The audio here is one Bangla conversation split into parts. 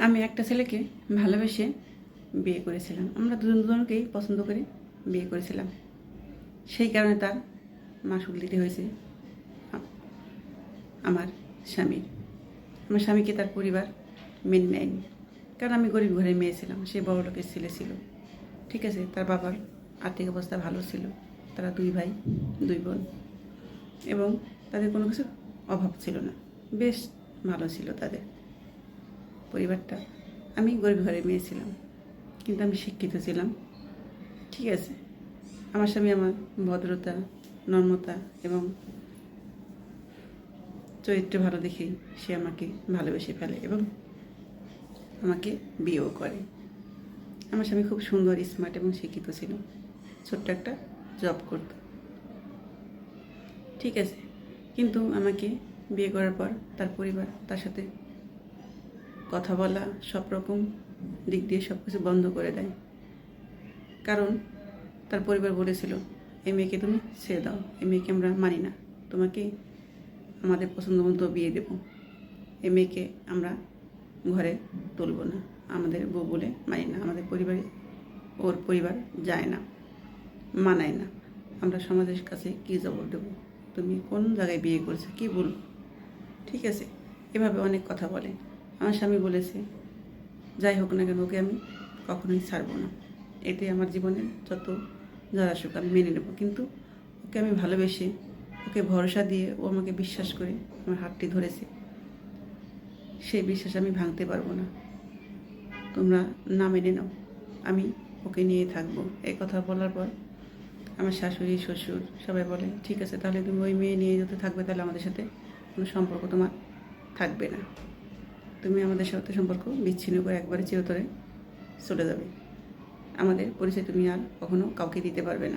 আমি একটা ছেলেকে ভালোবেসে বিয়ে করেছিলাম। আমরা দুজন দুজনকেই পছন্দ করে বিয়ে করেছিলাম। সেই কারণে তার মাসুল দিতে হয়েছে আমার স্বামীর। আমার স্বামীকে তার পরিবার মেনে নেয়নি। কারণ আমি গরিব ঘরের মেয়ে ছিলাম, সে বড় লোকের ছেলে ছিল। ঠিক আছে, তার বাবার আর্থিক অবস্থা ভালো ছিল, তারা দুই ভাই, দুই বোন। এবং তাদের কোনো কিছু অভাব ছিল না। বেশ ভালো ছিল তাদের। পরিবারটা। আমি গরিব ঘরে মেয়ে ছিলাম, কিন্তু আমি শিক্ষিত ছিলাম। ঠিক আছে, আমার স্বামী আমার ভদ্রতা, নম্রতা এবং চরিত্র ভালো দেখে সে আমাকে ভালোবেসে ফেলে এবং আমাকে বিয়েও করে। আমার স্বামী খুব সুন্দর স্মার্ট এবং শিক্ষিত ছিল। ছোট্ট একটা জব করত। ঠিক আছে, কিন্তু আমাকে বিয়ে করার পর তার পরিবার তার সাথে কথা বলা সব রকম দিক দিয়ে সব কিছু বন্ধ করে দেয়। কারণ তার পরিবার বলেছিল, এই মেয়েকে তুমি ছেড়ে দাও, এই মেয়েকে আমরা মানি না। তোমাকে আমাদের পছন্দ মতো বিয়ে দেব। এই মেয়েকে আমরা ঘরে তুলব না। আমাদের বউ বলে মানি না। আমাদের পরিবারে, ওর পরিবার যায় না, মানায় না। আমরা সমাজের কাছে কী জবাব দেবো? তুমি কোন জায়গায় বিয়ে করেছ? কী বলব? ঠিক আছে। এভাবে অনেক কথা বলে। আমার স্বামী বলেছে, যাই হোক না কেন, ওকে আমি কখনোই ছাড়বো না। এতে আমার জীবনে যত যারা সুখ আমি মেনে নেব। কিন্তু ওকে আমি ভালোবেসে, ওকে ভরসা দিয়ে ও আমাকে বিশ্বাস করে আমার হাতটি ধরেছে। সেই বিশ্বাস আমি ভাঙতে পারব না। তোমরা না মেনে নাও, আমি ওকে নিয়ে থাকব। এই কথা বলার পর আমার শাশুড়ি, শ্বশুর সবাই বলে, ঠিক আছে, তাহলে তুমি ওই মেয়ে নিয়ে যেতে থাকবে, তাহলে আমাদের সাথে কোনো সম্পর্ক তোমার থাকবে না। তুমি আমাদের সাথে সম্পর্ক বিচ্ছিন্ন করে একবারে চিরতরে চলে যাবে। আমাদের পরিচয় তুমি আর কখনো কাউকে দিতে পারবে না।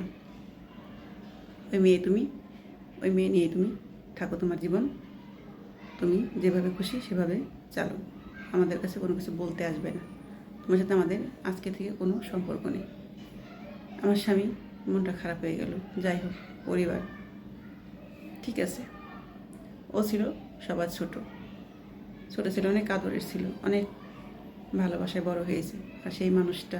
ওই মেয়ে তুমি, ওই মেয়ে নিয়ে তুমি থাকো তোমার জীবন। তুমি যেভাবে খুশি সেভাবে চালো। আমাদের কাছে কোনো কিছু বলতে আসবে না। তোমার সাথে আমাদের আজকে থেকে কোনো সম্পর্ক নেই। আমার স্বামী মনটা খারাপ হয়ে গেল। যাই হোক, পরিবার। ঠিক আছে। ও ছিল সবার ছোট। ছোট ছিল অনেক আদরের ছিল, অনেক ভালোবাসায় বড় হয়েছে। আর সেই মানুষটা,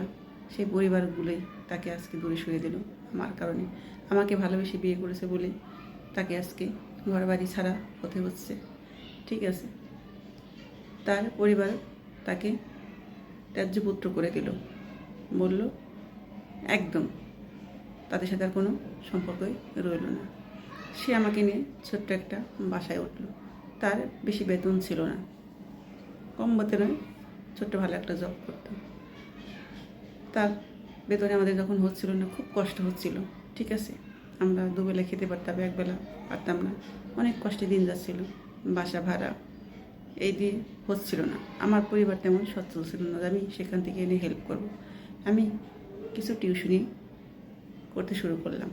সেই পরিবারগুলোই তাকে আজকে দূরে সরিয়ে দিল আমার কারণে। আমাকে ভালোবেসে বিয়ে করেছে বলে তাকে আজকে ঘর বাড়ি ছাড়া হতে হচ্ছে। ঠিক আছে? তার পরিবার তাকে ত্যায্য পুত্র করে দিল। বলল, একদম, তাদের সাথে আর কোনো সম্পর্কই রইল না। সে আমাকে নিয়ে ছোট্ট একটা বাসায় উঠল। তার বেশি বেতন ছিল না। কম বেতনে ছোট্ট ভালো একটা জব করতাম। তার বেতনে আমাদের যখন হচ্ছিল না, খুব কষ্ট হচ্ছিল, ঠিক আছে? আমরা দুবেলা খেতে পারতাম, একবেলা পারতাম না। অনেক কষ্টে দিন যাচ্ছিল, বাসা ভাড়া, এই দিয়ে হচ্ছিল না। আমার পরিবার তেমন সচ্ছল ছিল না আমি সেখান থেকে এনে হেল্প করব। আমি কিছু টিউশনি করতে শুরু করলাম।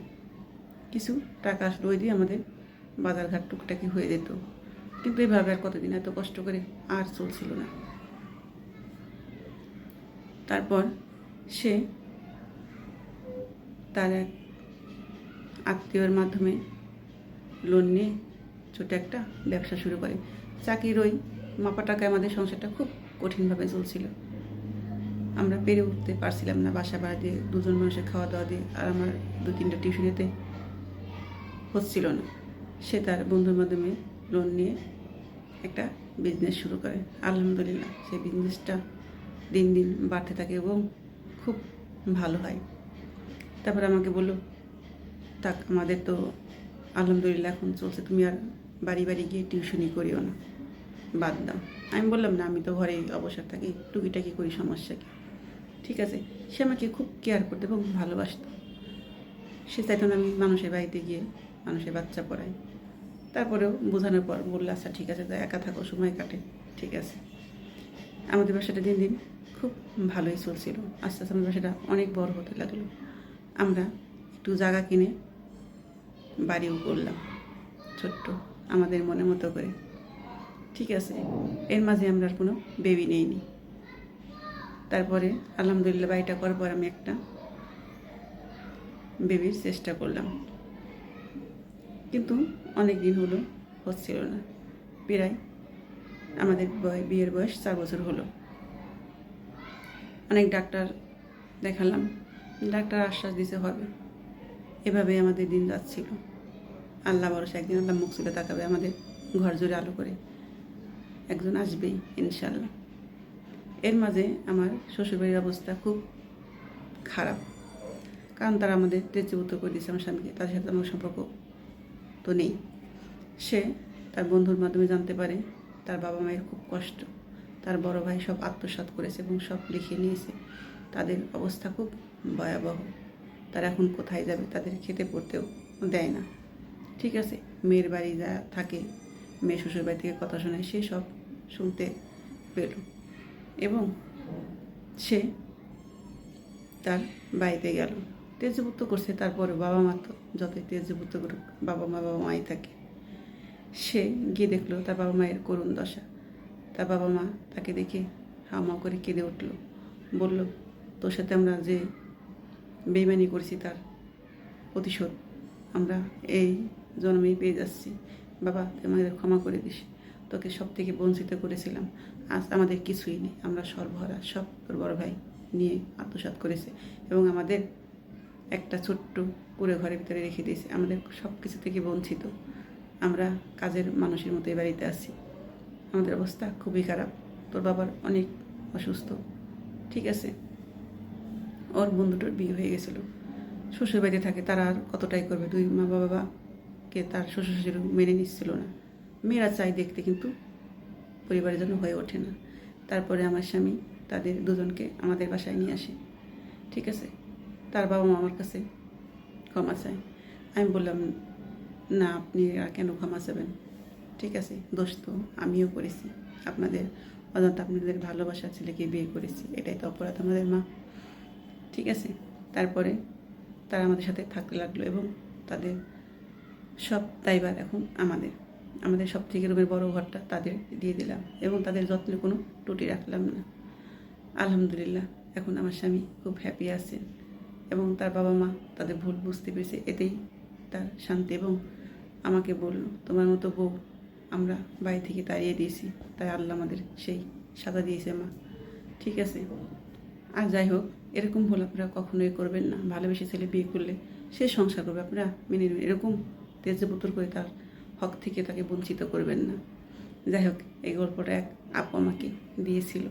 কিছু টাকা ওই দিয়ে আমাদের বাজারঘাট টুকটাকি হয়ে যেত। কিন্তু এভাবে আর কতদিন এত কষ্ট করে আর চলছিল না। তারপর সে তার এক আত্মীয়র মাধ্যমে লোন নিয়ে ছোট একটা ব্যবসা শুরু করে। চাকরির ওই মাপা টাকায় আমাদের সংসারটা খুব কঠিনভাবে চলছিল। আমরা পেরে উঠতে পারছিলাম না বাসা ভাড়া দিয়ে, দুজন মানুষের খাওয়া দাওয়া দিয়ে, আর আমার দু তিনটা টিউশনিতে হচ্ছিল না। সে তার বন্ধুর মাধ্যমে লোন নিয়ে একটা বিজনেস শুরু করে। আলহামদুলিল্লাহ, সেই বিজনেসটা দিন দিন বাড়তে থাকে এবং খুব ভালো হয়। তারপর আমাকে বলল তাক আমাদের তো আলহামদুলিল্লাহ এখন চলছে, তুমি আর বাড়ি বাড়ি গিয়ে টিউশনি করিও না, বাদ দাও। আমি বললাম, না, আমি তো ঘরেই অবসর থাকি, টুকিটাকি করি, সমস্যা কি? ঠিক আছে। সে আমাকে খুব কেয়ার করতো এবং ভালোবাসত। সে চাইতো না আমি মানুষের বাড়িতে গিয়ে মানুষের বাচ্চা পড়াই। তারপরেও বোঝানোর পর বলল আচ্ছা ঠিক আছে, তা একা থাকো, সময় কাটে, ঠিক আছে। আমাদের বাসাটা দিন দিন খুব ভালোই চলছিল। আস্তে আস্তে আমাদের বাসাটা অনেক বড় হতে লাগল। আমরা একটু জায়গা কিনে বাড়িও করলাম, ছোট্ট, আমাদের মনের মতো করে। ঠিক আছে, এর মাঝে আমরা আর কোনো বেবি নেইনি। তারপরে আলহামদুলিল্লাহ বাড়িটা করার পর আমি একটা বেবির চেষ্টা করলাম। কিন্তু অনেক দিন হলো হচ্ছিল না। প্রায় আমাদের বয়, বিয়ের বয়স চার বছর হলো। অনেক ডাক্তার দেখালাম। ডাক্তার আশ্বাস দিতে হবে। এভাবে আমাদের দিন যাচ্ছিল। আল্লাহ ভরসা, একদিন আল্লাহ মুখ তুলে তাকাবে, আমাদের ঘর জুড়ে আলো করে একজন আসবেই ইনশাল্লাহ এর মাঝে আমার শ্বশুরবাড়ির অবস্থা খুব খারাপ। কারণ তারা আমাদের তেজপুত্র করে দিয়েছে আমার স্বামীকে। তাদের সাথে আমার সম্পর্ক তো নেই। সে তার বন্ধুর মাধ্যমে জানতে পারে তার বাবা মায়ের খুব কষ্ট। তার বড় ভাই সব আত্মসাৎ করেছে এবং সব লিখে নিয়েছে। তাদের অবস্থা খুব ভয়াবহ। তারা এখন কোথায় যাবে তাদের খেতে পড়তেও দেয় না। ঠিক আছে, মেয়ের বাড়ি যা থাকে, মেয়ে শ্বশুর বাড়ি থেকে কথা শোনায়, সে সব শুনতে পেল। এবং সে তার বাড়িতে গেল। তেজপুত্র করছে, তারপরে বাবা মা তো যতই তেজপুত্র করুক, বাবা মা, বাবা মাই থাকে। সে গিয়ে দেখল তার বাবা মায়ের করুণ দশা। তার বাবা মা তাকে দেখে হাওয়া করে কেঁদে উঠল। বলল, তোর সাথে আমরা যে বেইমানি করেছি তার প্রতিশোধ আমরা এই জন্মেই পেয়ে যাচ্ছি। বাবা আমাদের ক্ষমা করে দিস। তোকে সব থেকে বঞ্চিত করেছিলাম। আজ আমাদের কিছুই নেই। আমরা সর্বহারা, সব তোর বড় ভাই নিয়ে আত্মসাৎ করেছে এবং আমাদের একটা ছোট্ট কুড়ে ঘরের ভিতরে রেখে দিয়েছে। আমাদের সব কিছু থেকে বঞ্চিত। আমরা কাজের মানুষের মতো এই বাড়িতে আছি। আমাদের অবস্থা খুবই খারাপ। তোর বাবার অনেক অসুস্থ। ঠিক আছে? ওর বন্ধুটার বিয়ে হয়ে গেছিল। শ্বশুর বাড়িতে থাকে, তারা আর কতটাই করবে? দুই মা বাবাকে তার শ্বশুর শ্বশুর মেনে নিচ্ছিল না। মেয়েরা চাই দেখতে, কিন্তু পরিবারের জন্য হয়ে ওঠে না। তারপরে আমার স্বামী তাদের দুজনকে আমাদের বাসায় নিয়ে আসে। ঠিক আছে? তার বাবা মা আমার কাছে ক্ষমা চায়। আমি বললাম, না, আপনি কেন ক্ষমা চাবেন? ঠিক আছে, দোষ তো আমিও করেছি। আপনাদের অযথা আপনাদের ভালোবাসা ছেলেকে বিয়ে করেছি। এটাই তো অপরাধ আমাদের মা। ঠিক আছে। তারপরে তারা আমাদের সাথে থাকতে লাগল এবং তাদের সব দায়ভার এখন আমাদের। আমাদের সব থেকে রুমের বড় ঘরটা তাদের দিয়ে দিলাম এবং তাদের যত্নে কোনো ত্রুটি রাখলাম না। আলহামদুলিল্লাহ, এখন আমার স্বামী খুব হ্যাপি আছেন। এবং তার বাবা মা তাদের ভুল বুঝতে পেরেছে, এতেই তার শান্তি এবং আমাকে বলল, তোমার মতো বউ আমরা বাড়ি থেকে তাড়িয়ে দিয়েছি, তাই আল্লাহ আমাদের সেই সাদা দিয়েছে মা। ঠিক আছে। আর যাই হোক, এরকম ভুল আপনারা কখনোই করবেন না। ভালোবেসে ছেলে বিয়ে করলে সে সংসার করবে, আপনারা মেনে নেবেন। এরকম তেজপুত্র করে তার হক থেকে তাকে বঞ্চিত করবেন না। যাই হোক, এই গল্পটা এক আপু আমাকে দিয়েছিল।